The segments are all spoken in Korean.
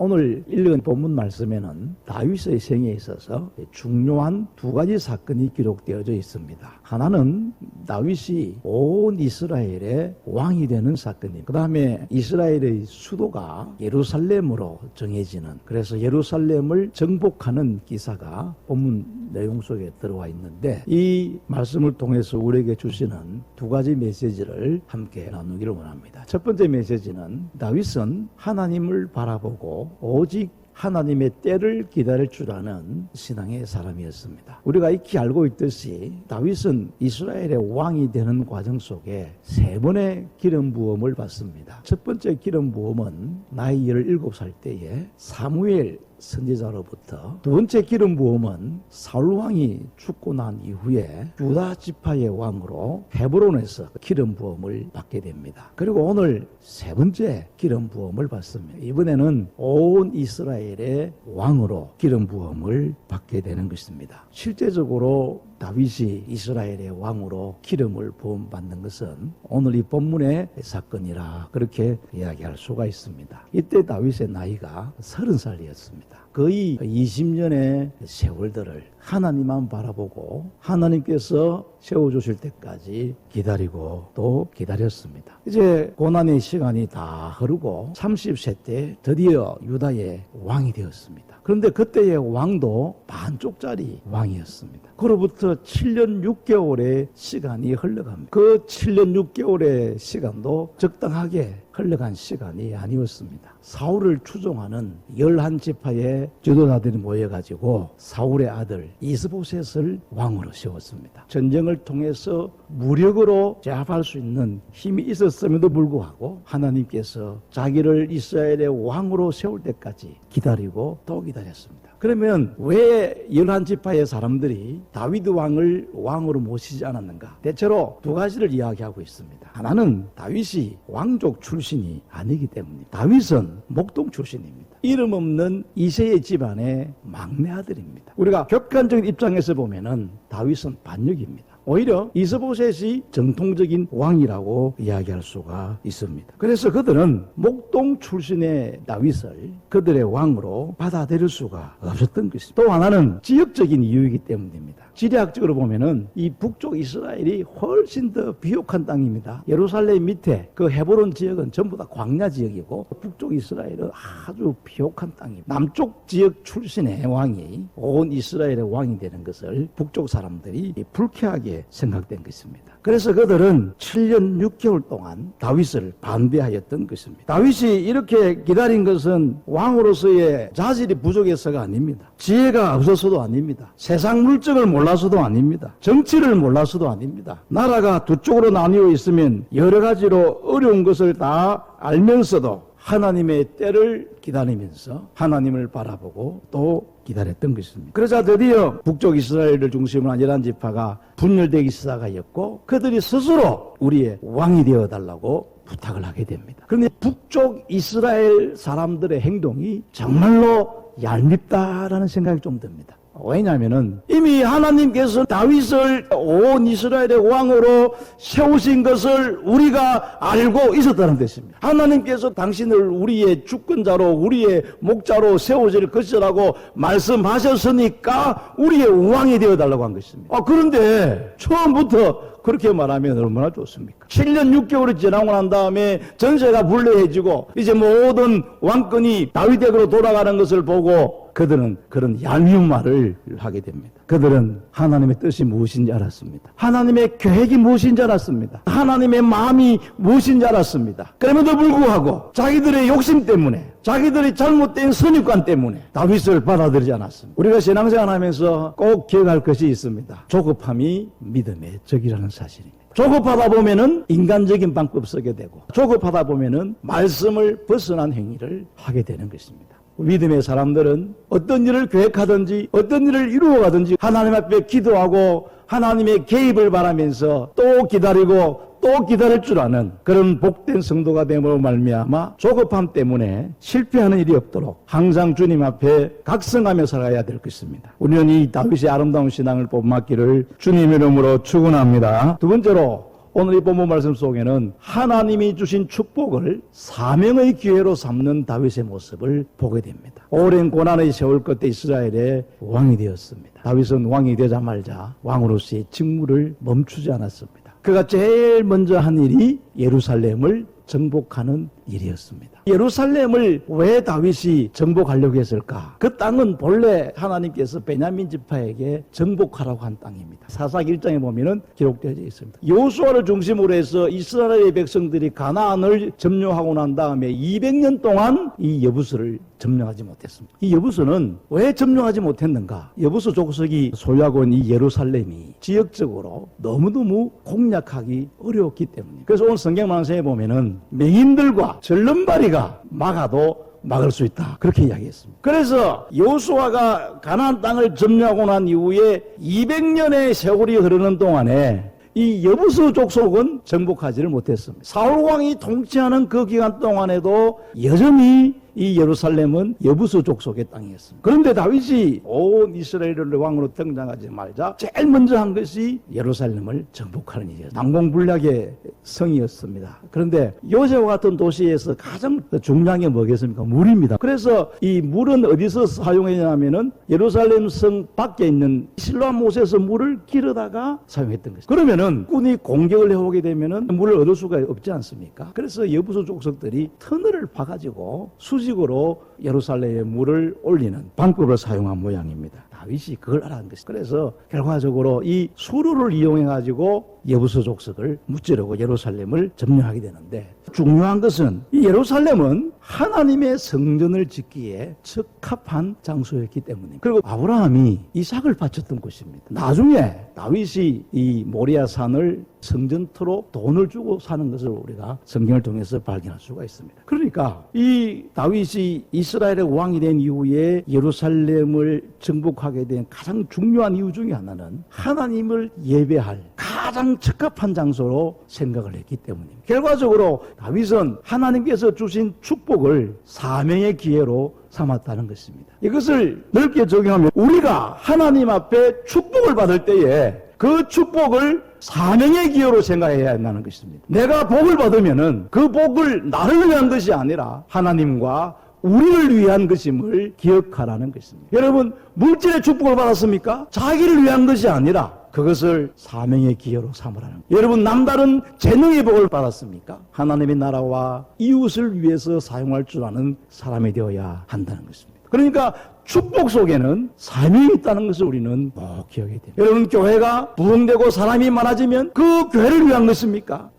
오늘 읽은 본문 말씀에는 다윗의 생에 있어서 중요한 두 가지 사건이 기록되어져 있습니다. 하나는 다윗이 온 이스라엘의 왕이 되는 사건입니다. 그 다음에 이스라엘의 수도가 예루살렘으로 정해지는 그래서 예루살렘을 정복하는 기사가 본문 내용 속에 들어와 있는데 이 말씀을 통해서 우리에게 주시는 두 가지 메시지를 함께 나누기를 원합니다. 첫 번째 메시지는 다윗은 하나님을 바라보고 오직 하나님의 때를 기다릴 줄 아는 신앙의 사람이었습니다. 우리가 익히 알고 있듯이 다윗은 이스라엘의 왕이 되는 과정 속에 세 번의 기름 부음을 받습니다. 첫 번째 기름 부음은 나이 17살 때에 사무엘 선지자로부터 두 번째 기름 부음은 사울 왕이 죽고 난 이후에 유다 지파의 왕으로 헤브론에서 기름 부음을 받게 됩니다. 그리고 오늘 세 번째 기름 부음을 받습니다. 이번에는 온 이스라엘의 왕으로 기름 부음을 받게 되는 것입니다. 실제적으로 다윗이 이스라엘의 왕으로 기름을 부음 받는 것은 오늘 이 본문의 사건이라 그렇게 이야기할 수가 있습니다. 이때 다윗의 나이가 서른 살이었습니다. 거의 20년의 세월들을 하나님만 바라보고 하나님께서 세워주실 때까지 기다리고 또 기다렸습니다. 이제 고난의 시간이 다 흐르고 30세 때 드디어 유다의 왕이 되었습니다. 그런데 그때의 왕도 반쪽짜리 왕이었습니다. 그로부터 7년 6개월의 시간이 흘러갑니다. 그 7년 6개월의 시간도 적당하게 흘러간 시간이 아니었습니다. 사울을 추종하는 열한 지파의 지도자들이 모여가지고 사울의 아들 이스보셋을 왕으로 세웠습니다. 전쟁을 통해서 무력으로 제압할 수 있는 힘이 있었음에도 불구하고 하나님께서 자기를 이스라엘의 왕으로 세울 때까지 기다리고 또 기다렸습니다. 그러면 왜 열한 지파의 사람들이 다윗 왕을 왕으로 모시지 않았는가? 대체로 두 가지를 이야기하고 있습니다. 하나는 다윗이 왕족 출신이 아니기 때문입니다. 다윗은 목동 출신입니다. 이름 없는 이세의 집안의 막내 아들입니다. 우리가 객관적인 입장에서 보면은 다윗은 반역입니다. 오히려 이스보셋이 정통적인 왕이라고 이야기할 수가 있습니다. 그래서 그들은 목동 출신의 다윗을 그들의 왕으로 받아들일 수가 없었던 것입니다. 또 하나는 지역적인 이유이기 때문입니다. 지리학적으로 보면은 이 북쪽 이스라엘이 훨씬 더 비옥한 땅입니다. 예루살렘 밑에 그 헤브론 지역은 전부 다 광야 지역이고 북쪽 이스라엘은 아주 비옥한 땅입니다. 남쪽 지역 출신의 왕이 온 이스라엘의 왕이 되는 것을 북쪽 사람들이 불쾌하게 생각된 것입니다. 그래서 그들은 7년 6개월 동안 다윗을 반대하였던 것입니다. 다윗이 이렇게 기다린 것은 왕으로서의 자질이 부족해서가 아닙니다. 지혜가 없어서도 아닙니다. 세상 물정을 몰라서도 아닙니다. 정치를 몰라서도 아닙니다. 나라가 두 쪽으로 나뉘어 있으면 여러 가지로 어려운 것을 다 알면서도 하나님의 때를 기다리면서 하나님을 바라보고 또 기다렸던 것입니다. 그러자 드디어 북쪽 이스라엘을 중심으로 한 열한 지파가 분열되기 시작하였고 그들이 스스로 우리의 왕이 되어 달라고 부탁을 하게 됩니다. 그런데 북쪽 이스라엘 사람들의 행동이 정말로 얄밉다라는 생각이 좀 듭니다. 왜냐하면은 이미 하나님께서 다윗을 온 이스라엘의 왕으로 세우신 것을 우리가 알고 있었다는 뜻입니다. 하나님께서 당신을 우리의 주권자로 우리의 목자로 세워질 것이라고 말씀하셨으니까 우리의 왕이 되어 달라고 한 것입니다. 아, 그런데 처음부터 그렇게 말하면 얼마나 좋습니까? 7년 6개월이 지나고 난 다음에 전세가 불리해지고 이제 모든 왕권이 다윗에게로 돌아가는 것을 보고 그들은 그런 얄미운 말을 하게 됩니다. 그들은 하나님의 뜻이 무엇인지 알았습니다. 하나님의 계획이 무엇인지 알았습니다. 하나님의 마음이 무엇인지 알았습니다. 그럼에도 불구하고 자기들의 욕심 때문에 자기들의 잘못된 선입관 때문에 다윗을 받아들이지 않았습니다. 우리가 신앙생활 하면서 꼭 기억할 것이 있습니다. 조급함이 믿음의 적이라는 사실입니다. 조급하다 보면은 인간적인 방법 쓰게 되고 조급하다 보면은 말씀을 벗어난 행위를 하게 되는 것입니다. 믿음의 사람들은 어떤 일을 계획하든지 어떤 일을 이루어가든지 하나님 앞에 기도하고 하나님의 개입을 바라면서 또 기다리고 또 기다릴 줄 아는 그런 복된 성도가 됨으로 말미암아 조급함 때문에 실패하는 일이 없도록 항상 주님 앞에 각성하며 살아야 될 것입니다. 우리는 이 다윗의 아름다운 신앙을 뽑맞기를 주님 이름으로 축원합니다. 두 번째로 오늘 이 본문 말씀 속에는 하나님이 주신 축복을 사명의 기회로 삼는 다윗의 모습을 보게 됩니다. 오랜 고난의 세월 끝에 이스라엘의 왕이 되었습니다. 다윗은 왕이 되자마자 왕으로서의 직무를 멈추지 않았습니다. 그가 제일 먼저 한 일이 예루살렘을 정복하는 일이었습니다. 예루살렘을 왜 다윗이 정복하려고 했을까? 그 땅은 본래 하나님께서 베냐민 지파에게 정복하라고 한 땅입니다. 사사기 1장에 보면은 기록되어 있습니다. 여호수아를 중심으로 해서 이스라엘의 백성들이 가나안을 점령하고 난 다음에 200년 동안 이 여부스를 점령하지 못했습니다. 이 여부스는 왜 점령하지 못했는가? 여부스 족속이 소유하고 있는 이 예루살렘이 지역적으로 너무너무 공략하기 어려웠기 때문에. 그래서 오늘 성경 만세에 보면은 맹인들과 절름발이가 막아도 막을 수 있다. 그렇게 이야기했습니다. 그래서 여호수아가 가나안 땅을 점령하고 난 이후에 200년의 세월이 흐르는 동안에 이 여부스 족속은 정복하지를 못했습니다. 사울 왕이 통치하는 그 기간 동안에도 여전히 이 예루살렘은 여부스 족속의 땅이었습니다. 그런데 다윗이 온 이스라엘을 왕으로 등장하지 말자 제일 먼저 한 것이 예루살렘을 정복하는 일이었습니다. 당공불락의 성이었습니다. 그런데 요새와 같은 도시에서 가장 중요한 게 뭐겠습니까? 물입니다. 그래서 이 물은 어디서 사용했냐면은 예루살렘 성 밖에 있는 실로암 못에서 물을 길어다가 사용했던 것입니다. 그러면은 군이 공격을 해오게 되면은 물을 얻을 수가 없지 않습니까? 그래서 여부수 족속들이 터널을 파가지고 수직으로 예루살렘에 물을 올리는 방법을 사용한 모양입니다. 다윗이 그걸 알아는 것이 그래서 결과적으로 이 수로를 이용해 가지고 예부서 족속을 무찌르고 예루살렘을 점령하게 되는데 중요한 것은 이 예루살렘은 하나님의 성전을 짓기에 적합한 장소였기 때문에 그리고 아브라함이 이삭을 바쳤던 곳입니다. 나중에 다윗이 이 모리아 산을 성전토로 돈을 주고 사는 것을 우리가 성경을 통해서 발견할 수가 있습니다. 그러니까 이 다윗이 이스라엘의 왕이 된 이후에 예루살렘을 정복하게 된 가장 중요한 이유 중에 하나는 하나님을 예배할 가장 적합한 장소로 생각을 했기 때문입니다. 결과적으로 다윗은 하나님께서 주신 축복을 사명의 기회로 삼았다는 것입니다. 이것을 넓게 적용하면 우리가 하나님 앞에 축복을 받을 때에 그 축복을 사명의 기회로 생각해야 한다는 것입니다. 내가 복을 받으면은 그 복을 나를 위한 것이 아니라 하나님과 우리를 위한 것임을 기억하라는 것입니다. 여러분, 물질의 축복을 받았습니까? 자기를 위한 것이 아니라 그것을 사명의 기여로 삼으라는 거예요. 여러분 남다른 재능의 복을 받았습니까? 하나님의 나라와 이웃을 위해서 사용할 줄 아는 사람이 되어야 한다는 것입니다. 그러니까 축복 속에는 사명이 있다는 것을 우리는 꼭 기억해야 됩니다. 여러분 교회가 부흥되고 사람이 많아지면 그 교회를 위한 것입니까?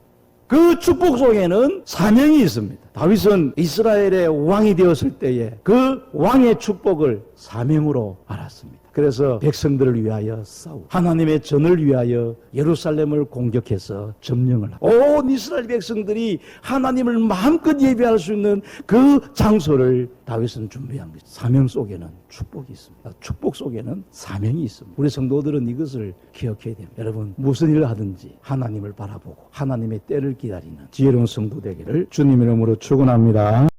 그 축복 속에는 사명이 있습니다. 다윗은 이스라엘의 왕이 되었을 때에 그 왕의 축복을 사명으로 알았습니다. 그래서 백성들을 위하여 싸우고 하나님의 전을 위하여 예루살렘을 공격해서 점령을 하고 온 이스라엘 백성들이 하나님을 마음껏 예배할 수 있는 그 장소를 다윗은 준비한 것입니다. 사명 속에는 축복이 있습니다. 축복 속에는 사명이 있습니다. 우리 성도들은 이것을 기억해야 됩니다. 여러분 무슨 일을 하든지 하나님을 바라보고 하나님의 때를 기다리는 지혜로운 성도 되기를 주님 이름으로 축 원합니다.